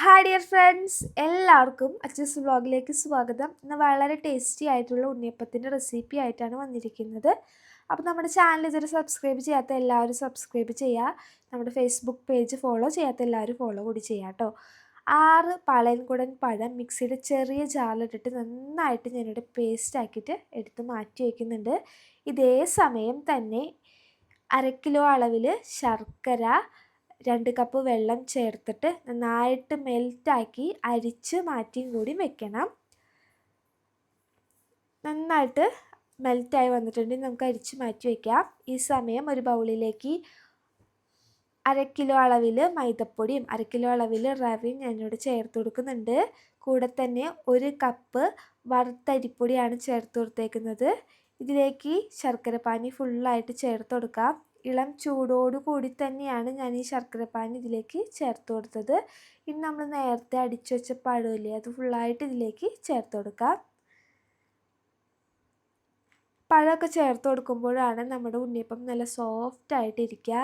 Hi dear friends എല്ലാവർക്കും അച്ചസ് വ്ളോഗിലേക്ക് സ്വാഗതം. ഇന്ന് വളരെ ടേസ്റ്റി ആയിട്ടുള്ള ഉണ്ണിയപ്പത്തിന്റെ റെസിപ്പി ആയിട്ടാണ് വന്നിരിക്കുന്നത്. അപ്പോൾ നമ്മുടെ ചാനൽ ഇതുവരെ സബ്സ്ക്രൈബ് ചെയ്യാത്ത എല്ലാവരും സബ്സ്ക്രൈബ് ചെയ്യുക നമ്മുടെ ഫേസ്ബുക്ക് പേജ് ഫോളോ ചെയ്യാത്ത എല്ലാവരും ഫോളോ കൂടി ചെയ്യുക കേട്ടോ ആറ് പളയൻകുടൻ പഴം മിക്സിയുടെ ചെറിയ ജാറിലിട്ടിട്ട് നന്നായിട്ട് ഞാനിവിടെ പേസ്റ്റ് ആക്കിയിട്ട് എടുത്ത് മാറ്റി വയ്ക്കുന്നുണ്ട് ഇതേ സമയം തന്നെ അര കിലോ അളവിൽ ശർക്കര രണ്ട് കപ്പ് വെള്ളം ചേർത്തിട്ട് നന്നായിട്ട് മെൽറ്റാക്കി അരിച്ച് മാറ്റിയും കൂടി വെക്കണം. നന്നായിട്ട് മെൽറ്റായി വന്നിട്ടുണ്ടെങ്കിൽ നമുക്ക് അരിച്ച് മാറ്റി വയ്ക്കാം ഈ സമയം ഒരു ബൗളിലേക്ക് അര കിലോ അളവിൽ മൈദപ്പൊടിയും അര കിലോ അളവിൽ റവയും ഞാനിവിടെ ചേർത്ത് കൊടുക്കുന്നുണ്ട്. കൂടെ തന്നെ ഒരു കപ്പ് വറുത്തരിപ്പൊടിയാണ് ചേർത്ത് കൊടുത്തേക്കുന്നത്. ഇതിലേക്ക് ശർക്കര പാനി ഫുള്ളായിട്ട് ചേർത്ത് കൊടുക്കാം. ഇളം ചൂടോടു കൂടി തന്നെയാണ് ഞാൻ ഈ ശർക്കരപ്പാനി ഇതിലേക്ക് ചേർത്ത് കൊടുത്തത്. ഇനി നമ്മൾ നേരത്തെ അടിച്ചു വെച്ച പഴമില്ലേ അത് ഫുള്ളായിട്ട് ഇതിലേക്ക് ചേർത്ത് കൊടുക്കാം. പഴമൊക്കെ ചേർത്ത് കൊടുക്കുമ്പോഴാണ് നമ്മുടെ ഉണ്ണിയപ്പം നല്ല സോഫ്റ്റ് ആയിട്ടിരിക്കുക.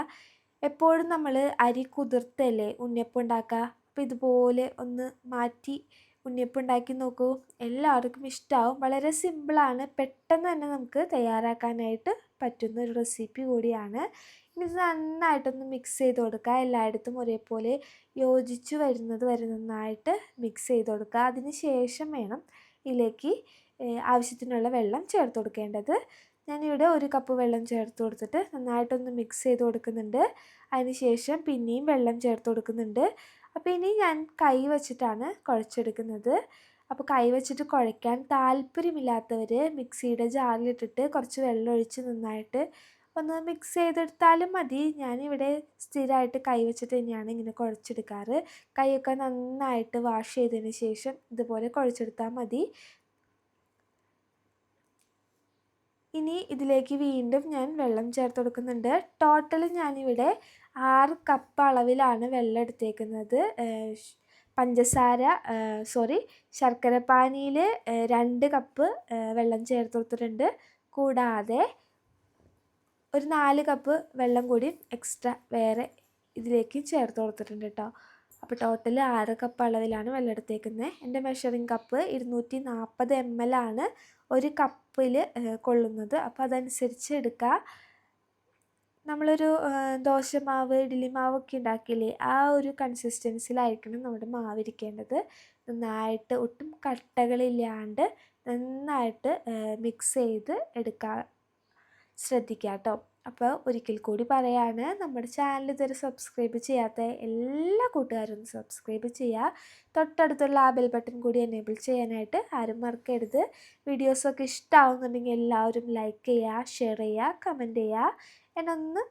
എപ്പോഴും നമ്മൾ അരി കുതിർത്തല്ലേ ഉണ്ണിയപ്പം ഉണ്ടാക്കുക? അപ്പോൾ ഇതുപോലെ ഒന്ന് മാറ്റി ഉണ്ണിയപ്പം ഉണ്ടാക്കി നോക്കൂ. എല്ലാവർക്കും ഇഷ്ടമാവും വളരെ സിമ്പിളാണ് പെട്ടെന്ന് തന്നെ നമുക്ക് തയ്യാറാക്കാനായിട്ട് പറ്റുന്ന ഒരു റെസിപ്പി കൂടിയാണ്. ഇനി നന്നായിട്ടൊന്ന് മിക്സ് ചെയ്ത് കൊടുക്കുക. എല്ലായിടത്തും ഒരേപോലെ യോജിച്ച് വരുന്നത് വരെ നന്നായിട്ട് മിക്സ് ചെയ്ത് കൊടുക്കുക. അതിന് ശേഷം വേണം ഇതിലേക്ക് ആവശ്യത്തിനുള്ള വെള്ളം ചേർത്ത് കൊടുക്കേണ്ടത്. ഞാനിവിടെ ഒരു കപ്പ് വെള്ളം ചേർത്ത് കൊടുത്തിട്ട് നന്നായിട്ടൊന്ന് മിക്സ് ചെയ്ത് കൊടുക്കുന്നുണ്ട്. അതിന് ശേഷം പിന്നെയും വെള്ളം ചേർത്ത് കൊടുക്കുന്നുണ്ട്. അപ്പോൾ ഇനി ഞാൻ കൈ വച്ചിട്ടാണ് കുഴച്ചെടുക്കുന്നത്. അപ്പോൾ കൈ വെച്ചിട്ട് കുഴയ്ക്കാൻ താല്പര്യമില്ലാത്തവർ മിക്സിയുടെ ജാറിലിട്ടിട്ട് കുറച്ച് വെള്ളം ഒഴിച്ച് നന്നായിട്ട് ഒന്ന് മിക്സ് ചെയ്തെടുത്താലും മതി. ഞാനിവിടെ സ്ഥിരമായിട്ട് കൈ വെച്ചിട്ട് തന്നെയാണ് ഇങ്ങനെ കുഴച്ചെടുക്കാറ്. കൈയൊക്കെ നന്നായിട്ട് വാഷ് ചെയ്തതിന് ശേഷം ഇതുപോലെ കുഴച്ചെടുത്താൽ മതി. ഇനി ഇതിലേക്ക് വീണ്ടും ഞാൻ വെള്ളം ചേർത്ത് കൊടുക്കുന്നുണ്ട്. ടോട്ടൽ ഞാനിവിടെ ആറ് കപ്പ് അളവിലാണ് വെള്ളം എടുത്തേക്കുന്നത്. പഞ്ചസാര സോറി ശർക്കര പാനിയിൽ രണ്ട് കപ്പ് വെള്ളം ചേർത്ത് കൊടുത്തിട്ടുണ്ട്. കൂടാതെ ഒരു നാല് കപ്പ് വെള്ളം കൂടി എക്സ്ട്രാ വേറെ ഇതിലേക്ക് ചേർത്ത് കൊടുത്തിട്ടുണ്ട് കേട്ടോ അപ്പോൾ ടോട്ടൽ ആറ് കപ്പ് അളവിലാണ് വെള്ളം എടുത്തേക്കുന്നത്. എന്റെ മെഷറിംഗ് കപ്പ് ഇരുന്നൂറ്റി നാൽപ്പത് എം എൽ ആണ് ഒരു കപ്പിൽ കൊള്ളുന്നത്. അപ്പോൾ അതനുസരിച്ച് എടുക്കുക നമ്മളൊരു ദോശമാവ് ഇഡ്ഡലി മാവൊക്കെ ഉണ്ടാക്കിയില്ലേ ആ ഒരു കൺസിസ്റ്റൻസിലായിരിക്കണം നമ്മുടെ മാവ് ഇരിക്കേണ്ടത് നന്നായിട്ട് ഒട്ടും കട്ടകളില്ലാണ്ട് നന്നായിട്ട് മിക്സ് ചെയ്ത് എടുക്കാൻ ശ്രദ്ധിക്കുക കേട്ടോ അപ്പോൾ ഒരിക്കൽ കൂടി പറയാണ് നമ്മുടെ ചാനൽ ഇതുവരെ സബ്സ്ക്രൈബ് ചെയ്യാത്ത എല്ലാ കൂട്ടുകാരും സബ്സ്ക്രൈബ് ചെയ്യുക. തൊട്ടടുത്തുള്ള ആ ബെൽ ബട്ടൺ കൂടി എനേബിൾ ചെയ്യാനായിട്ട് ആരും മറക്കരുത്. വീഡിയോസൊക്കെ ഇഷ്ടമാവുന്നുണ്ടെങ്കിൽ എല്ലാവരും ലൈക്ക് ചെയ്യുക ഷെയർ ചെയ്യുക കമന്റ് ചെയ്യുക. എന്നൊന്ന്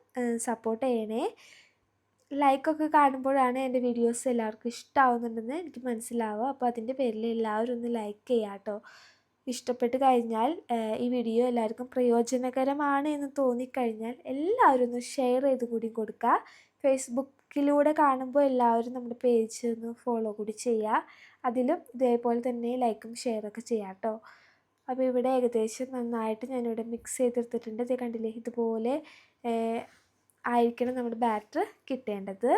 സപ്പോർട്ട് ചെയ്യണേ. ലൈക്കൊക്കെ കാണുമ്പോഴാണ് എന്റെ വീഡിയോസ് എല്ലാവർക്കും ഇഷ്ടമാവുന്നുണ്ടെന്ന് എനിക്ക് മനസ്സിലാവുക. അപ്പോൾ അതിന്റെ പേരിൽ എല്ലാവരും ഒന്ന് ലൈക്ക് ചെയ്യാം കേട്ടോ. ഇഷ്ടപ്പെട്ട് കഴിഞ്ഞാൽ ഈ വീഡിയോ എല്ലാവർക്കും പ്രയോജനകരമാണ് എന്ന് തോന്നിക്കഴിഞ്ഞാൽ എല്ലാവരും ഒന്ന് ഷെയർ ചെയ്ത് കൂടി കൊടുക്കുക. ഫേസ്ബുക്കിലൂടെ കാണുമ്പോൾ എല്ലാവരും നമ്മുടെ പേജ് ഒന്ന് ഫോളോ കൂടി ചെയ്യുക. അതിലും ഇതേപോലെ തന്നെ ലൈക്കും ഷെയറൊക്കെ ചെയ്യാം കേട്ടോ. അപ്പോൾ ഇവിടെ ഏകദേശം നന്നായിട്ട് ഞാനിവിടെ മിക്സ് ചെയ്തെടുത്തിട്ടുണ്ട്. ഇത് കണ്ടില്ലേ? ഇതുപോലെ ആയിരിക്കണം നമ്മുടെ ബാറ്റർ കിട്ടേണ്ടത്.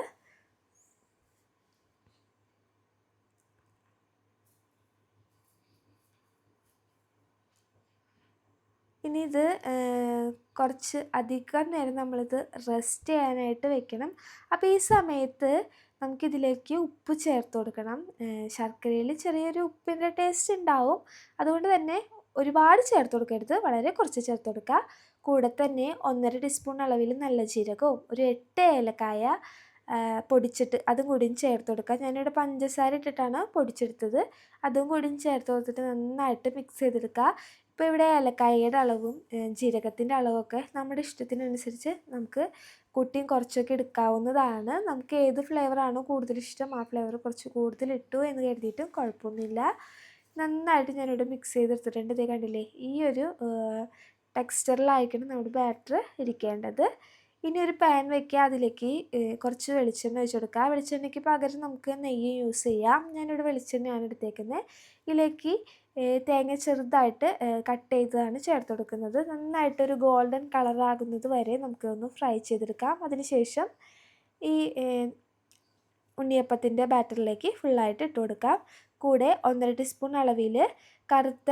ഇനി ഇത് കുറച്ച് അധികം നേരം നമ്മളിത് റെസ്റ്റ് ചെയ്യാനായിട്ട് വെക്കണം. അപ്പോൾ ഈ സമയത്ത് നമുക്കിതിലേക്ക് ഉപ്പ് ചേർത്ത് കൊടുക്കണം. ശർക്കരയിൽ ചെറിയൊരു ഉപ്പിന്റെ ടേസ്റ്റ് ഉണ്ടാവും. അതുകൊണ്ട് തന്നെ ഒരുപാട് ചേർത്ത് കൊടുക്കരുത്. വളരെ കുറച്ച് ചേർത്ത് കൊടുക്കുക. കൂടെ തന്നെ ഒന്നര ടീസ്പൂൺ അളവിൽ നല്ല ജീരകവും ഒരു എട്ട് ഏലക്കായ പൊടിച്ചിട്ട് അതും കൂടിയും ചേർത്ത് കൊടുക്കുക. ഞാനിവിടെ പഞ്ചസാര ഇട്ടിട്ടാണ് പൊടിച്ചെടുത്തത്. അതും കൂടിയും ചേർത്ത് കൊടുത്തിട്ട് നന്നായിട്ട് മിക്സ് ചെയ്തെടുക്കുക. ഇപ്പോൾ ഇവിടെ ഏലക്കായയുടെ അളവും ജീരകത്തിന്റെ അളവൊക്കെ നമ്മുടെ ഇഷ്ടത്തിനനുസരിച്ച് നമുക്ക് കുട്ടിയും കുറച്ചൊക്കെ എടുക്കാവുന്നതാണ്. നമുക്ക് ഏത് ഫ്ലേവറാണോ കൂടുതൽ ഇഷ്ടം ആ ഫ്ലേവർ കുറച്ച് കൂടുതൽ ഇട്ടു എന്ന് കരുതിയിട്ടും കുഴപ്പമൊന്നുമില്ല. നന്നായിട്ട് ഞാനിവിടെ മിക്സ് ചെയ്തെടുത്തിട്ടുണ്ട്. ഇതേ കണ്ടില്ലേ ഈ ഒരു ടെക്സ്ചറിലായിരിക്കണം നമ്മുടെ ബാറ്റർ ഇരിക്കേണ്ടത്. ഇനി ഒരു പാൻ വയ്ക്കുക അതിലേക്ക് കുറച്ച് വെളിച്ചെണ്ണ ഒഴിച്ച് കൊടുക്കുക. വെളിച്ചെണ്ണയ്ക്ക് പകരം നമുക്ക് നെയ്യ് യൂസ് ചെയ്യാം. ഞാനിവിടെ വെളിച്ചെണ്ണയാണ് എടുത്തേക്കുന്നത്. ഇതിലേക്ക് തേങ്ങ ചെറുതായിട്ട് കട്ട് ചെയ്തതാണ് ചേർത്ത് കൊടുക്കുന്നത്. നന്നായിട്ടൊരു ഗോൾഡൻ കളറാകുന്നത് വരെ നമുക്കൊന്ന് ഫ്രൈ ചെയ്തെടുക്കാം. അതിനുശേഷം ഈ ഉണ്ണിയപ്പത്തിന്റെ ബാറ്ററിലേക്ക് ഫുള്ളായിട്ട് ഇട്ട് കൊടുക്കാം. കൂടെ ഒന്നര ടീസ്പൂൺ അളവിൽ കറുത്ത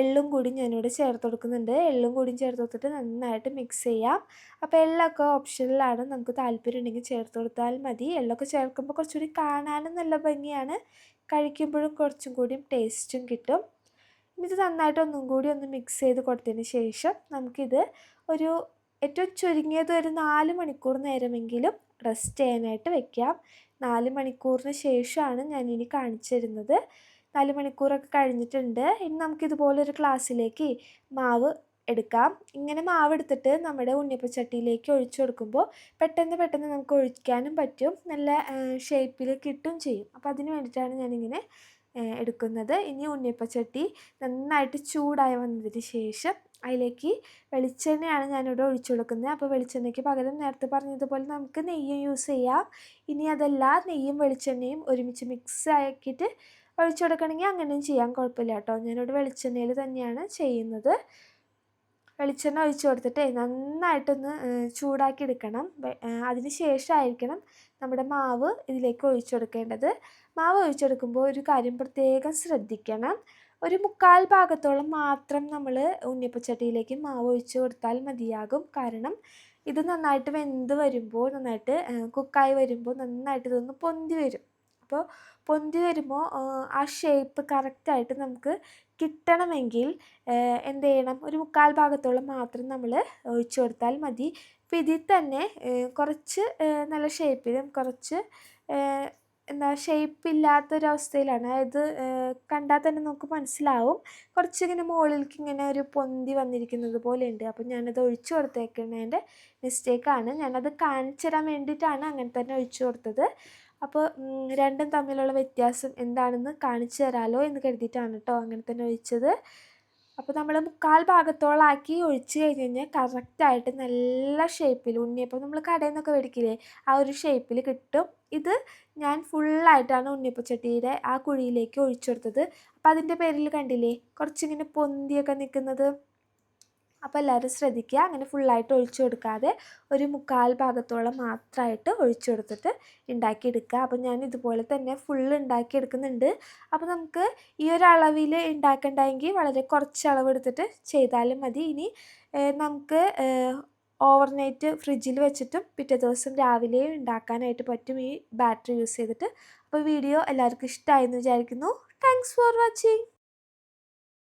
എള്ളും കൂടി ഞാനിവിടെ ചേർത്ത് കൊടുക്കുന്നുണ്ട്. എള്ളും കൂടി ചേർത്ത് കൊടുത്തിട്ട് നന്നായിട്ട് മിക്സ് ചെയ്യാം. അപ്പോൾ എള്ളൊക്കെ ഓപ്ഷനിലാണ് നമുക്ക് താല്പര്യം ഉണ്ടെങ്കിൽ ചേർത്ത് കൊടുത്താൽ മതി. എള്ളൊക്കെ ചേർക്കുമ്പോൾ കുറച്ചുകൂടി കാണാനും നല്ല ഭംഗിയാണ്. കഴിക്കുമ്പോഴും കുറച്ചും കൂടിയും ടേസ്റ്റും കിട്ടും. ഇത് നന്നായിട്ട് ഒന്നും കൂടി ഒന്ന് മിക്സ് ചെയ്ത് കൊടുത്തതിന് ശേഷം നമുക്കിത് ഒരു ഏറ്റവും ചുരുങ്ങിയത് ഒരു നാല് മണിക്കൂർ നേരമെങ്കിലും റെസ്റ്റ് ചെയ്യാനായിട്ട് വെക്കാം. നാല് മണിക്കൂറിന് ശേഷമാണ് ഞാൻ കാണിച്ചു തരുന്നത് നാല് മണിക്കൂറൊക്കെ കഴിഞ്ഞിട്ടുണ്ട്. ഇനി നമുക്കിതുപോലൊരു ക്ലാസ്സിലേക്ക് മാവ് എടുക്കാം. ഇങ്ങനെ മാവ് എടുത്തിട്ട് നമ്മുടെ ഉണ്ണിയപ്പച്ചട്ടിയിലേക്ക് ഒഴിച്ചു കൊടുക്കുമ്പോൾ പെട്ടെന്ന് പെട്ടെന്ന് നമുക്ക് ഒഴിക്കാനും പറ്റും. നല്ല ഷേപ്പിൽ കിട്ടും ചെയ്യും. അപ്പോൾ അതിന് വേണ്ടിയിട്ടാണ് ഞാനിങ്ങനെ എടുക്കുന്നത്. ഇനി ഉണ്ണിയപ്പച്ചട്ടി നന്നായിട്ട് ചൂടായി വന്നതിന് ശേഷം അതിലേക്ക് വെളിച്ചെണ്ണയാണ് ഞാനിവിടെ ഒഴിച്ചു കൊടുക്കുന്നത്. അപ്പോൾ വെളിച്ചെണ്ണയ്ക്ക് പകരം നേരത്തെ പറഞ്ഞതുപോലെ നമുക്ക് നെയ്യും യൂസ് ചെയ്യാം. ഇനി അതല്ല നെയ്യും വെളിച്ചെണ്ണയും ഒരുമിച്ച് മിക്സ് ആക്കിയിട്ട് ഒഴിച്ചു കൊടുക്കണമെങ്കിൽ അങ്ങനെയും ചെയ്യാൻ കുഴപ്പമില്ല കേട്ടോ. ഞാനിവിടെ വെളിച്ചെണ്ണയിൽ തന്നെയാണ് ചെയ്യുന്നത്. വെളിച്ചെണ്ണ ഒഴിച്ചു കൊടുത്തിട്ട് നന്നായിട്ടൊന്ന് ചൂടാക്കി എടുക്കണം. അതിന് ശേഷമായിരിക്കണം നമ്മുടെ മാവ് ഇതിലേക്ക് ഒഴിച്ചു കൊടുക്കേണ്ടത്. മാവ് ഒഴിച്ചെടുക്കുമ്പോൾ ഒരു കാര്യം പ്രത്യേകം ശ്രദ്ധിക്കണം. ഒരു മുക്കാൽ ഭാഗത്തോളം മാത്രം നമ്മൾ ഉണ്ണിയപ്പച്ചട്ടിയിലേക്ക് മാവ് ഒഴിച്ച് കൊടുത്താൽ മതിയാകും. കാരണം ഇത് നന്നായിട്ട് വെന്ത് വരുമ്പോൾ നന്നായിട്ട് കുക്കായി വരുമ്പോൾ നന്നായിട്ട് ഇതൊന്ന് പൊന്തി വരും. അപ്പോൾ പൊന്തി വരുമ്പോൾ ആ ഷേപ്പ് കറക്റ്റായിട്ട് നമുക്ക് കിട്ടണമെങ്കിൽ എന്ത് ചെയ്യണം? ഒരു മുക്കാൽ ഭാഗത്തോളം മാത്രം നമ്മൾ ഒഴിച്ചു കൊടുത്താൽ മതി. അപ്പോൾ ഇതിൽ തന്നെ കുറച്ച് നല്ല ഷേപ്പിലും കുറച്ച് എന്താ ഷേപ്പില്ലാത്തൊരവസ്ഥയിലാണ് അതായത് കണ്ടാൽ തന്നെ നമുക്ക് മനസ്സിലാവും. കുറച്ചിങ്ങനെ മുകളിലേക്ക് ഇങ്ങനെ ഒരു പൊന്തി വന്നിരിക്കുന്നത് പോലെയുണ്ട്. അപ്പോൾ ഞാനത് ഒഴിച്ചു കൊടുത്തേക്കുന്നതിന്റെ മിസ്റ്റേക്കാണ് ഞാനത് കാണിച്ചു തരാൻ വേണ്ടിയിട്ടാണ് അങ്ങനെ തന്നെ ഒഴിച്ചു കൊടുത്തത്. അപ്പോൾ രണ്ടും തമ്മിലുള്ള വ്യത്യാസം എന്താണെന്ന് കാണിച്ചു തരാമല്ലോ എന്ന് കരുതിയിട്ടാണ് കേട്ടോ അങ്ങനെ തന്നെ ഒഴിച്ചത്. അപ്പോൾ നമ്മൾ മുക്കാൽ ഭാഗത്തോളാക്കി ഒഴിച്ച് കഴിഞ്ഞ് കഴിഞ്ഞാൽ കറക്റ്റായിട്ട് നല്ല ഷേപ്പിൽ ഉണ്ണിയപ്പം നമ്മൾ കടയിൽ നിന്നൊക്കെ മേടിക്കില്ലേ ആ ഒരു ഷേപ്പിൽ കിട്ടും. ഇത് ഞാൻ ഫുള്ളായിട്ടാണ് ഉണ്ണിയപ്പച്ചട്ടിയുടെ ആ കുഴിയിലേക്ക് ഒഴിച്ചെടുത്തത് അപ്പോൾ അതിന്റെ പേരിൽ കണ്ടില്ലേ കുറച്ചിങ്ങനെ പൊന്തിയൊക്കെ നിൽക്കുന്നത് അപ്പോൾ എല്ലാവരും ശ്രദ്ധിക്കുക. അങ്ങനെ ഫുള്ളായിട്ട് ഒഴിച്ചു കൊടുക്കാതെ ഒരു മുക്കാൽ ഭാഗത്തോളം മാത്രമായിട്ട് ഒഴിച്ചു കൊടുത്തിട്ട് ഉണ്ടാക്കിയെടുക്കുക അപ്പോൾ ഞാൻ ഇതുപോലെ തന്നെ ഫുള്ള് ഉണ്ടാക്കിയെടുക്കുന്നുണ്ട് അപ്പോൾ നമുക്ക് ഈ ഒരു അളവിൽ ഉണ്ടാക്കണ്ടെങ്കിൽ വളരെ കുറച്ച് അളവ് എടുത്തിട്ട് ചെയ്താലും മതി. ഇനി നമുക്ക് ഓവർനൈറ്റ് ഫ്രിഡ്ജിൽ വെച്ചിട്ടും പിറ്റേ ദിവസം രാവിലെ ഉണ്ടാക്കാനായിട്ട് പറ്റും ഈ ബാറ്ററി യൂസ് ചെയ്തിട്ട്. അപ്പോൾ വീഡിയോ എല്ലാവർക്കും ഇഷ്ടമായി എന്ന് വിചാരിക്കുന്നു. Thanks for watching